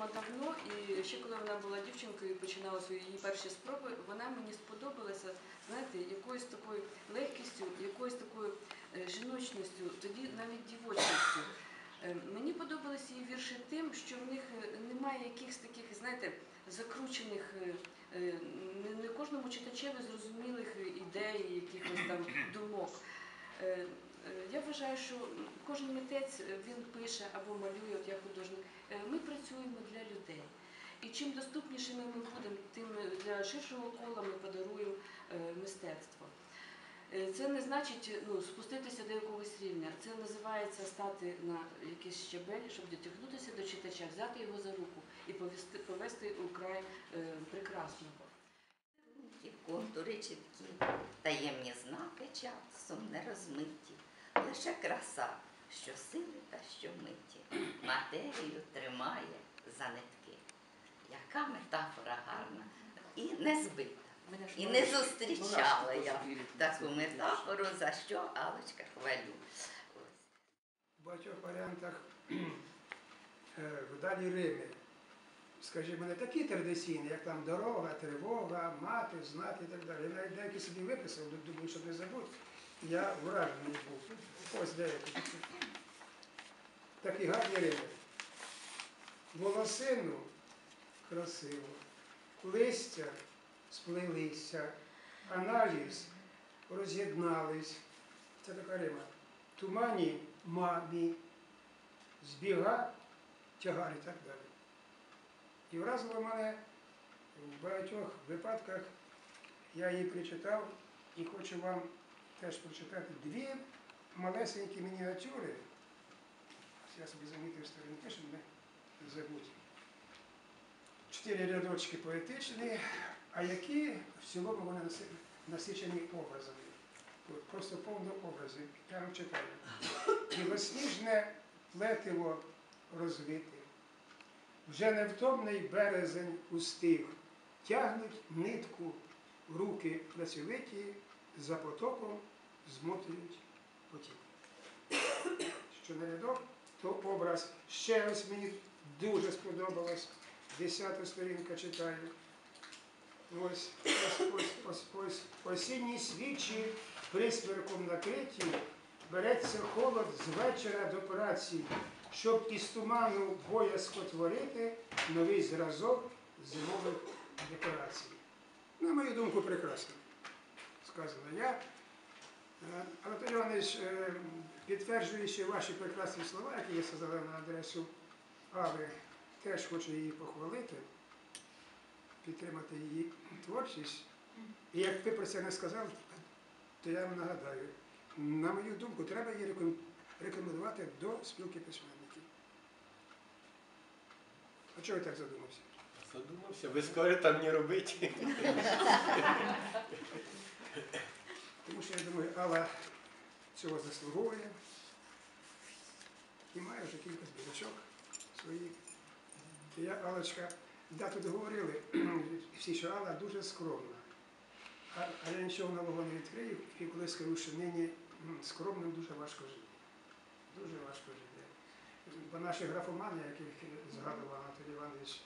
відома давно, і ще коли вона була дівчинкою і починала свої її перші спроби, вона мені сподобалася, знаєте, якоюсь такою легкістю, якоюсь такою е, жіночністю, тоді навіть дівочністю. Е, Мені подобалися її вірші тим, що в них е, немає якихось таких, знаєте, закручених, не кожному читачеві зрозумілих ідей, якихось там думок. Е, Я вважаю, що кожен митець е, він пише або малює, от я художник. Е, Ми працюємо для людей. І чим доступнішими ми будемо, тим для ширшого кола ми подаруємо мистецтво. Це не значить ну, спуститися до якогось рівня. Це називається стати на якийсь щабель, щоб дотягнутися до читача, взяти його за руку і повести, повести у край е, прекрасного. Контури чіткі, таємні знаки часом не розмиті, лише краса, що сили та що миті, матерію тримає за нитки. Яка метафора гарна і не збита. І не зустрічала я таку метафору, за що Алочка хвалю. В багатьох варіантах е, вдалі Рими, скажімо, не такі традиційні, як там дорога, тривога, мати, знаки і так далі. Я навіть деякі собі виписав, думаю, щоб не забути. Я вражений був. Ось деякі. Такі гарні Рими. Волосину красиво, листя сплелися, аналіз роз'єднались. Це така Рима тумані мамі, збіга, тягар і так далі. І вразило мене в багатьох випадках, я її прочитав і хочу вам теж прочитати дві малесенькі мініатюри. Я собі замітив сторінки, щоб не забути. Чотири рядочки поетичні, а які в цілому вони насичені образами. Просто повно образів. Я вам читаю. Білосніжне плетиво розвите, вже невтомний березень устиг, тягнуть нитку руки працьовиті, за потоком змотують потік. Що не рядок, то образ ще ось мені дуже сподобалось. Десята сторінка читаю. Ось, ось, ось, ось, ось осінні свічі присмірком накриті, береться холод з вечора до праці, щоб із туману боязко творити новий зразок зимових декорацій. На мою думку, прекрасно сказано. Я, е, Анатолій Іванович, е, підтверджуючи ваші прекрасні слова, які ви сказали на адресу Ави, теж хочу її похвалити підтримати її творчість. І як ви про це не сказав, то я вам нагадаю, на мою думку, треба її рекомендувати до спілки письменників. А чого ви так задумався? Задумався, ви скажете там не робити. Тому що я думаю, Алла цього заслуговує і має вже кілька збірочок своїх. Я, Аллочка, да, тут говорили всі, що Алла дуже скромна. А, а я нічого нового не відкрию, і коли скажу, що нині скромним дуже важко жити. Дуже важко жити. Бо наші графомани, яких згадував Анатолій Іванович,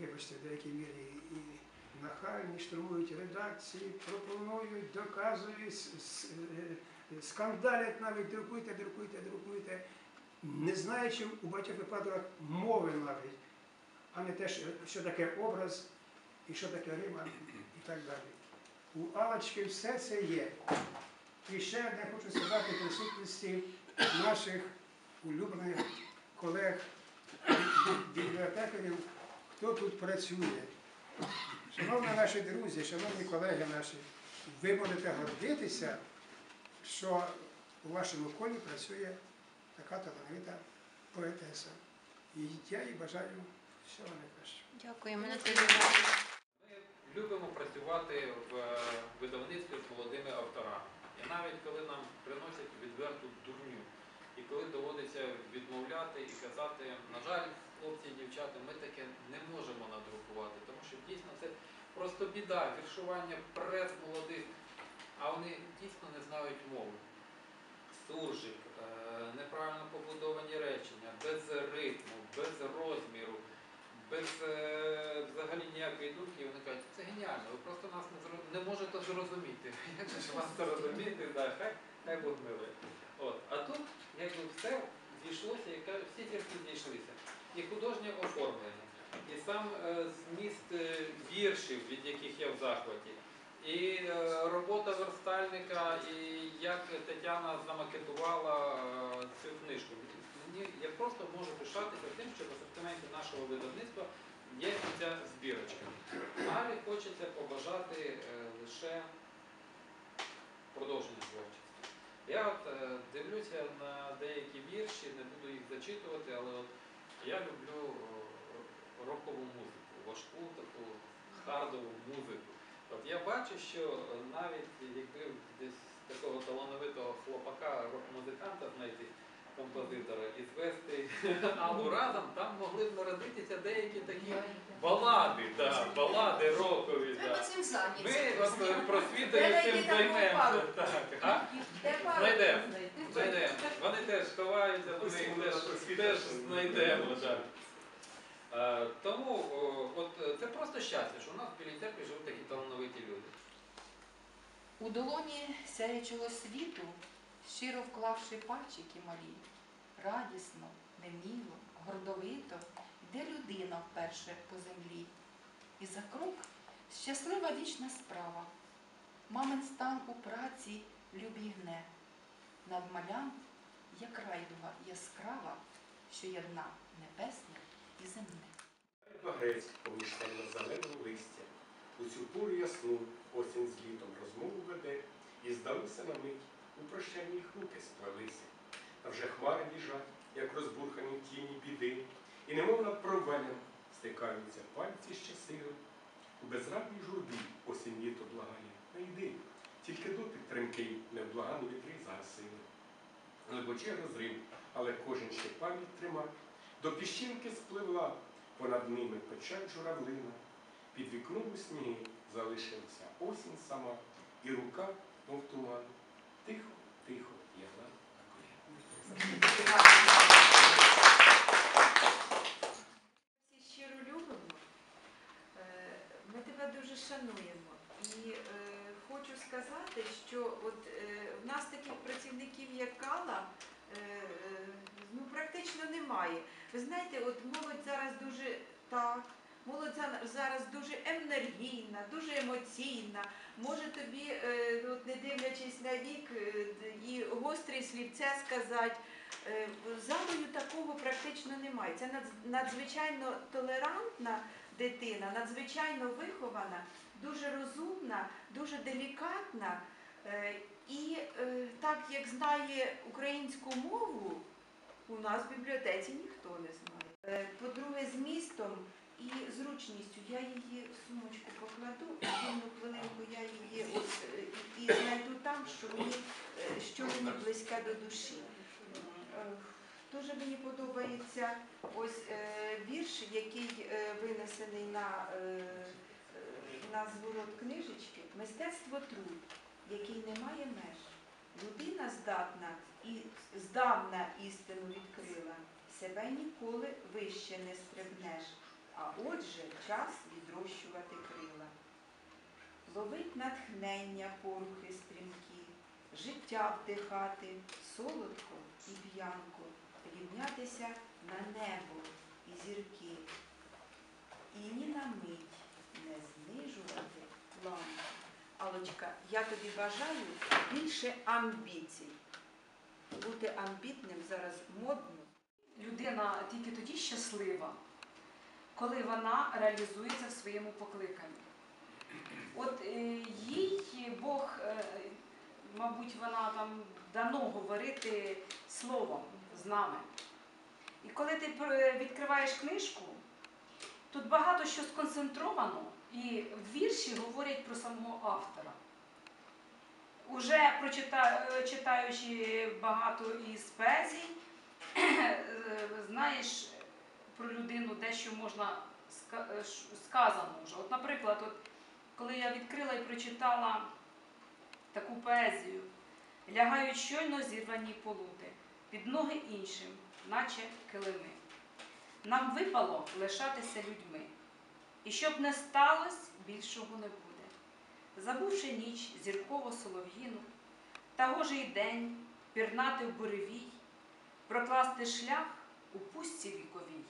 вибачте, в деякій мірі і нахальні, штурмують редакції, пропонують, доказують, е, скандалять навіть, друкуйте, друкуйте, друкуйте, не знаючи у багатьох випадках мови навіть, а не те, що- таке образ і що таке Рима і так далі. У Алочки все це є. І ще одне хочу сказати присутності наших улюблених колег, бібліотекарів, хто тут працює. Шановні наші друзі, шановні колеги наші, ви можете гордитися, що у вашому колі працює така талановита поетеса. І я їй бажаю всього найкращого. Дякуємо, Анатолій Іванович. Ми любимо працювати в видавництві з молодими авторами. І навіть коли нам приносять відверту дурню, і коли доводиться відмовляти і казати, на жаль, хлопці і дівчата, ми таке не можемо надрукувати, тому що дійсно це просто біда, віршування прес молодих, а вони дійсно не знають мови. Суржик, е, неправильно побудовані речення, без ритму, без розміру, без взагалі ніякої думки, вони кажуть, це геніально, ви просто нас не, не можете зрозуміти. Як же ж вас це розуміти? Хай, Бог. От. А тут якби все зійшлося, каже, всі зірки зійшлися. І художнє оформлення, і сам е, зміст е, віршів, від яких я в захваті, і е, робота верстальника, і як Тетяна замакетувала цю книжку. Я просто можу пишатися тим, що в асортименті нашого видавництва є ця збірочка. Далі хочеться побажати лише продовження творчості. Я от е, дивлюся на деякі вірші, не буду їх зачитувати, але от я люблю е, рокову музику, важку таку хардову музику. От я бачу, що навіть якби десь такого талановитого хлопака, рок-музиканта знайти композитора і звести Аллу разом, там могли б народитися деякі такі балади, да, балади рокові. Треба Да. цим Ми зайнятися. от просвітою Треба цим йти займемося. пару. Так, а? Де? Знайдемо. Знайдемо. Вони теж ховаються, ми їх теж, теж знайдемо. Да. Е, Тому о, от е, це просто щастя, що у нас в Білій церкві живуть такі талановиті люди. У долоні сяючого світу, щиро вклавши пальчики малі, радісно, неміло, гордовито йде людина вперше по землі. І за крок щаслива вічна справа. Мамин стан у праці любі гне. Над малям, як райдуга яскрава, що єдна небесне і земне. Багрець поміж темно-зеленого листя. У цю пору ясну осінь з літом розмову веде, і здалося на мить, у прощанні руки сплелися. Та вже хмари біжать, як розбурхані тіні біди, і немов над провалям стикаються пальці щасливо. У безрадній журбі осінь літо благає, не йди, тільки дотик тремкий, невблагану вітри загасили. Глибоче розрив, але кожен ще пам'ять трима, до піщинки спливла, понад ними печать журавлина, під вікном у сніги залишилася осінь сама, і рука, мов туман, тихо, тихо лягла на коліна. Всі щиро любимо. Е, Ми тебе дуже шануємо. І е, хочу сказати, що от е, в нас таких працівників, як Кала, е, е, ну, практично немає. Ви знаєте, от молодь зараз дуже так. Молодь за- зараз дуже енергійна, дуже емоційна. Може тобі, е, не дивлячись на вік, е, і гострі слівця сказати. Е, Залою такого практично немає. Це надзвичайно толерантна дитина, надзвичайно вихована, дуже розумна, дуже делікатна. І так як знає українську мову, у нас в бібліотеці ніхто не знає. По-друге, змістом і зручністю. Я її в сумочку покладу, і одну хвилинку я її от, е, і, і знайду там, що мені, е, що мені близька до душі. Е, Дуже мені подобається ось е, вірш, який е, винесений на, на зворот книжечки. Мистецтво труд, який не має меж. Людина здатна і здавна істину відкрила. Себе ніколи вище не стрибнеш, а отже час відрощувати крила. Ловить натхнення порухи стрімкі, життя вдихати, солодко і п'янко, рівнятися на небо і зірки. І ні на мить не знижувати планку. Алочка, я тобі бажаю більше амбіцій. Бути амбітним зараз модно. людина тільки тоді щаслива, коли вона реалізується в своєму покликанні. От е, їй Бог, е, мабуть, вона там дано говорити словом з нами. І коли ти відкриваєш книжку, тут багато що сконцентровано, і вірші говорять про самого автора. Уже е, читаючи багато із поезій, е, знаєш про людину дещо можна е, сказано вже. От, наприклад, от, коли я відкрила і прочитала таку поезію, лягають щойно зірвані полути, під ноги іншим, наче килими. Нам випало лишатися людьми. І щоб не сталося, більшого не буде. Забувши ніч зірково солов'їну, та гожий день пірнати в буревій, прокласти шлях у пустці віковій,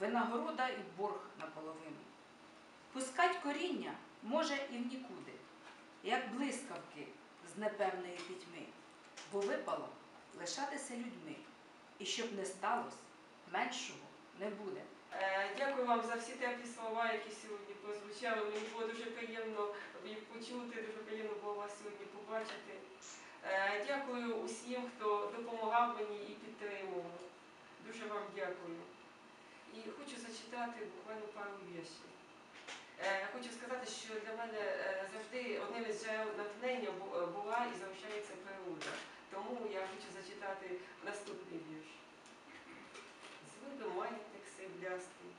винагорода і борг наполовину. Пускать коріння може і в нікуди, як блискавки з непевної пітьми, бо випало лишатися людьми, і щоб не сталося, меншого не буде. Е, Дякую вам за всі теплі слова, які сьогодні прозвучали. Мені було дуже приємно їх почути, дуже приємно було вас сьогодні побачити. Е, Дякую усім, хто допомагав мені і підтримував. Дуже вам дякую. І хочу зачитати буквально пару віршів. Е, Хочу сказати, що для мене е, завжди одним із джерел натхнення е, була і залишається природа. Тому я хочу зачитати наступний вірш. Звиби маятник сріблястий,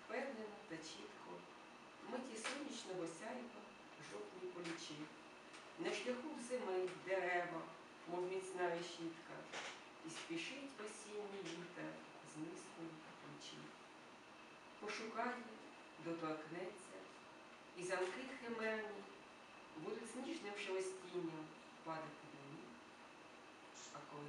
впевнено та чітко, миті сонячного сяйва жовтні полічі. На шляху зими дерева, мов міцна решітка, і спішить осінній вітер з низкою плечі. Пошукає, доторкнеться, і замки химерні будуть сніжним ніжним шелестінням падати до них, а коли